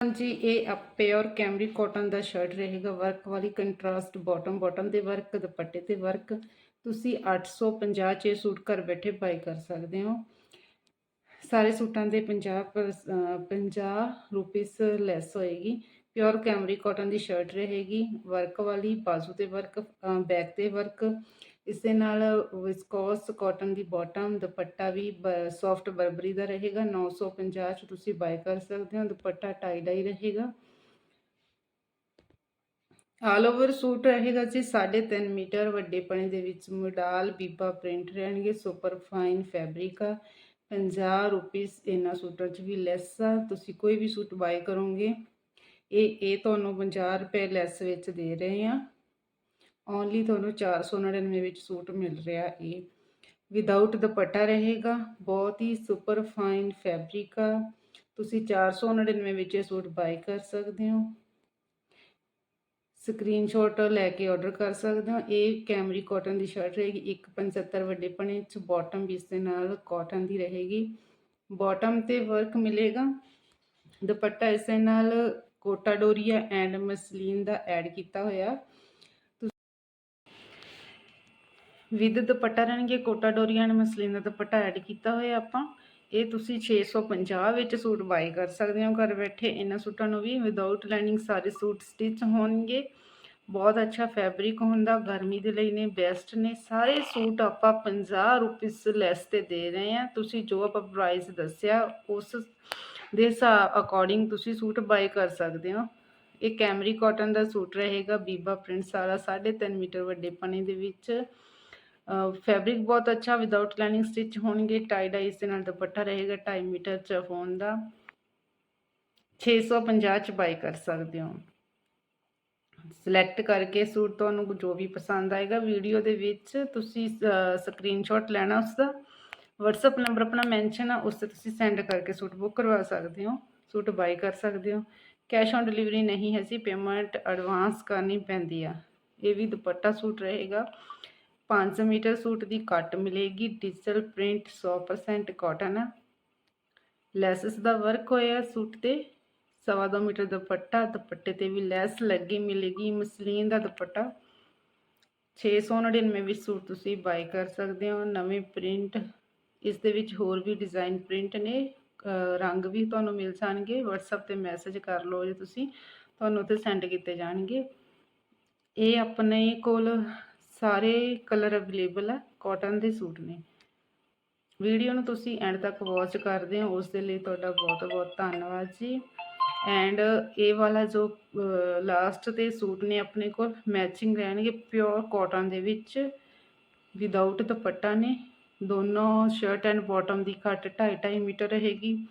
ਹਾਂਜੀ, ਇਹ ਆ ਪਿਓਰ ਕੈਮਰੀ ਕਾਟਨ ਦਾ ਸ਼ਰਟ ਰਹੇਗਾ। ਵਰਕ ਵਾਲੀ ਕੰਟਰਾਸਟ ਬਾਟਮ ਬਾਟਮ ਦੇ ਵਰਕ, ਦੁਪੱਟੇ ਤੇ ਵਰਕ। ਤੁਸੀਂ 850 ਚ ਸੂਟ ਘਰ ਬੈਠੇ ਬਾਈ ਕਰ ਸਕਦੇ ਹੋ। ਸਾਰੇ ਸੂਟਾਂ ਦੇ 50 ਪਰ 50 ਰੁਪੀਸ ਲੈਸ ਹੋਏਗੀ। ਪਿਓਰ ਕੈਮਰੀ ਕਾਟਨ ਦੀ ਸ਼ਰਟ ਰਹੇਗੀ। ਵਰਕ ਵਾਲੀ, ਬਾਜ਼ੂ ਤੇ ਵਰਕ ਬੈਕ ਤੇ ਵਰਕ। ਇਸ ਦੇ ਨਾਲ ਵਿਸਕੋਸ ਕਾਟਨ ਦੀ ਬਾਟਮ ਦੁਪੱਟਾ ਵੀ ਸੌਫਟ ਬਰਬਰੀ ਦਾ ਰਹੇਗਾ 950 ਚ ਤੁਸੀਂ ਬਾਈ ਕਰ ਸਕਦੇ ਹੋ, ਦੁਪੱਟਾ ਟਾਈ ਡਾਈ ਰਹੇਗਾ। ਆਲ ਓਵਰ ਸੂਟ ਰਹੇਗਾ ਜੀ 3.5 ਮੀਟਰ ਵੱਡੇ ਪਣੇ ਦੇ ਵਿੱਚ ਮਡਾਲ ਬੀਬਾ ਪ੍ਰਿੰਟ ਰਹਿਣਗੇ ਸੁਪਰ ਫਾਈਨ ਫੈਬਰਿਕ ਆ। 50 ਰੁਪੀਸ ਇਹਨਾਂ ਸੂਟਾਂ 'ਚ ਵੀ ਲੈਸ ਆ, ਤੁਸੀਂ ਕੋਈ ਵੀ ਸੂਟ ਬਾਈ ਕਰੋਗੇ, ਇਹ ਇਹ ਤੁਹਾਨੂੰ 50 ਰੁਪਏ ਲੈਸ ਵਿੱਚ ਦੇ ਰਹੇ ਆ। ਓਨਲੀ ਤੁਹਾਨੂੰ 499 ਵਿੱਚ ਸੂਟ ਮਿਲ ਰਿਹਾ ਇਹ ਵਿਦਆਊਟ ਦੁਪੱਟਾ ਰਹੇਗਾ, ਬਹੁਤ ਹੀ ਸੁਪਰ ਫਾਈਨ ਫੈਬਰਿਕ ਆ। ਤੁਸੀਂ 499 ਵਿੱਚ ਇਹ ਸੂਟ ਬਾਈ ਕਰ ਸਕਦੇ ਹੋ। ਸਕਰੀਨਸ਼ਾਟ ਲੈ ਕੇ ਆਰਡਰ ਕਰ ਸਕਦੇ ਹੋ। ਇਹ ਕੈਮਰੀ ਕਾਟਨ ਦੀ ਸ਼ਰਟ ਰਹੇਗੀ 175 ਵੱਡੇ ਪਣੇ ਚ ਬਾਟਮ ਵੀ ਇਸ ਦੇ ਨਾਲ ਕਾਟਨ ਦੀ ਰਹੇਗੀ। ਬਾਟਮ ਤੇ ਵਰਕ ਮਿਲੇਗਾ। ਦੁਪੱਟਾ ਇਸ ਦੇ ਨਾਲ ਕੋਟਾ ਡੋਰੀਆ ਐਂਡ ਮਸਲੀਨ ਦਾ ਐਡ ਕੀਤਾ ਹੋਇਆ। ਵਿਦ ਦੁਪੱਟਾ ਰਹਿਣਗੇ ਕੋਟਾ ਡੋਰੀਆ ਐਂਡ ਮਸਲੀਨ ਦਾ ਦੁਪੱਟਾ ਐਡ ਕੀਤਾ ਹੋਇਆ ਆਪਾਂ। ਇਹ ਤੁਸੀਂ 650 ਵਿੱਚ ਸੂਟ ਬਾਈ ਕਰ ਸਕਦੇ ਹੋ ਘਰ ਬੈਠੇ। ਇਹਨਾਂ ਸੂਟਾਂ ਨੂੰ ਵੀ ਵਿਦਆਊਟ ਲਾਈਨਿੰਗ ਸਾਰੇ ਸੂਟ ਸਟਿਚ ਹੋਣਗੇ। ਬਹੁਤ ਅੱਛਾ ਫੈਬਰਿਕ ਹੁੰਦਾ, ਗਰਮੀ ਦੇ ਲਈ ਨੇ ਬੈਸਟ ਨੇ। ਸਾਰੇ ਸੂਟ ਆਪਾਂ 50 ਰੁਪਏ ਲੈਸ ਤੇ ਦੇ ਰਹੇ ਆ ਤੁਸੀਂ ਜੋ ਆਪਾਂ ਪ੍ਰਾਈਸ ਦੱਸਿਆ, ਉਸ ਦੇ ਹਿਸਾਬ ਅਕੋਰਡਿੰਗ ਤੁਸੀਂ ਸੂਟ ਬਾਈ ਕਰ ਸਕਦੇ ਹੋ। ਇਹ ਕੈਮਰੀ ਕਾਟਨ ਦਾ ਸੂਟ ਰਹੇਗਾ, ਬੀਬਾ ਪ੍ਰਿੰਟ ਸਾਰਾ 3.5 ਮੀਟਰ ਵੱਡੇ ਪਣੇ ਦੇ ਵਿੱਚ। ਫੈਬਰਿਕ ਬਹੁਤ ਅੱਛਾ ਵਿਦਆਊਟ ਲਾਈਨਿੰਗ ਸਟਿਚ ਹੋਣਗੇ ਟਾਈ ਡਾਈ ਇਸ ਦੇ ਨਾਲ ਦੁਪੱਟਾ ਰਹੇਗਾ 2.5 ਮੀਟਰ ਚ ਫੋਨ ਦਾ। 650 ਚ ਬਾਈ ਕਰ ਸਕਦੇ ਹੋ। ਸਿਲੈਕਟ ਕਰਕੇ ਸੂਟ ਤੁਹਾਨੂੰ ਜੋ ਵੀ ਪਸੰਦ ਆਏਗਾ ਵੀਡੀਓ ਦੇ ਵਿੱਚ ਤੁਸੀਂ ਸਕਰੀਨਸ਼ਾਟ ਲੈਣਾ ਉਸ ਦਾ WhatsApp ਨੰਬਰ ਆਪਣਾ ਮੈਂਸ਼ਨ ਆ ਉਸ ਤੇ ਤੁਸੀਂ ਸੈਂਡ ਕਰਕੇ ਸੂਟ ਬੁੱਕ ਕਰਵਾ ਸਕਦੇ ਹੋ, ਸੂਟ ਬਾਈ ਕਰ ਸਕਦੇ ਹੋ। ਕੈਸ਼ ਔਨ ਡਿਲੀਵਰੀ ਨਹੀਂ ਹੈ ਸੀ ਪੇਮੈਂਟ ਐਡਵਾਂਸ ਕਰਨੀ ਪੈਂਦੀ ਆ। ਇਹ ਵੀ ਦੁਪੱਟਾ ਸੂਟ ਰਹੇਗਾ। 5 ਮੀਟਰ ਸੂਟ ਦੀ ਕੱਟ ਮਿਲੇਗੀ ਡਿਜੀਟਲ ਪ੍ਰਿੰਟ 100% ਕਾਟਨ ਆ ਲੈਸਸ ਦਾ ਵਰਕ ਹੋਇਆ ਸੂਟ ਤੇ, ਸਵਾ ਦੋ ਮੀਟਰ ਦੁਪੱਟਾ, ਦੁਪੱਟੇ ਤੇ ਵੀ ਲੈਸ ਲੱਗੀ ਮਿਲੇਗੀ, ਮਸਲੀਨ ਦਾ ਦੁਪੱਟਾ। 699 ਵਿੱਚ ਸੂਟ ਤੁਸੀਂ ਬਾਈ ਕਰ ਸਕਦੇ ਹੋ, ਨਵੇਂ ਪ੍ਰਿੰਟ ਇਸ ਦੇ ਵਿੱਚ ਹੋਰ ਵੀ ਡਿਜ਼ਾਈਨ ਪ੍ਰਿੰਟ ਨੇ ਰੰਗ ਵੀ ਤੁਹਾਨੂੰ ਮਿਲ ਜਾਣਗੇ, WhatsApp ਤੇ ਮੈਸੇਜ ਕਰ ਲਓ ਜੇ ਤੁਸੀਂ, ਤੁਹਾਨੂੰ ਉੱਥੇ ਸੈਂਡ ਕੀਤੇ ਜਾਣਗੇ। ਇਹ ਆਪਣੇ ਕੋਲ ਸਾਰੇ ਕਲਰ ਅਵੇਲੇਬਲ ਆ ਕਾਟਨ ਦੇ ਸੂਟ ਨੇ। ਵੀਡੀਓ ਨੂੰ ਤੁਸੀਂ ਐਂਡ ਤੱਕ ਵਾਚ ਕਰਦੇ ਹੋ ਉਸ ਦੇ ਲਈ ਤੁਹਾਡਾ ਬਹੁਤ ਬਹੁਤ ਧੰਨਵਾਦ ਜੀ। ਐਂਡ ਇਹ ਵਾਲਾ ਜੋ ਲਾਸਟ ਤੇ ਸੂਟ ਨੇ ਆਪਣੇ ਕੋਲ ਮੈਚਿੰਗ ਰਹਿਣਗੇ ਪਿਓਰ ਕਾਟਨ ਦੇ ਵਿੱਚ। ਵਿਦਆਊਟ ਦੁਪੱਟਾ ਨੇ, ਦੋਨੋਂ ਸ਼ਰਟ ਐਂਡ ਬਾਟਮ ਦੀ ਕੱਟ 2.5 2.5 ਮੀਟਰ ਰਹੇਗੀ।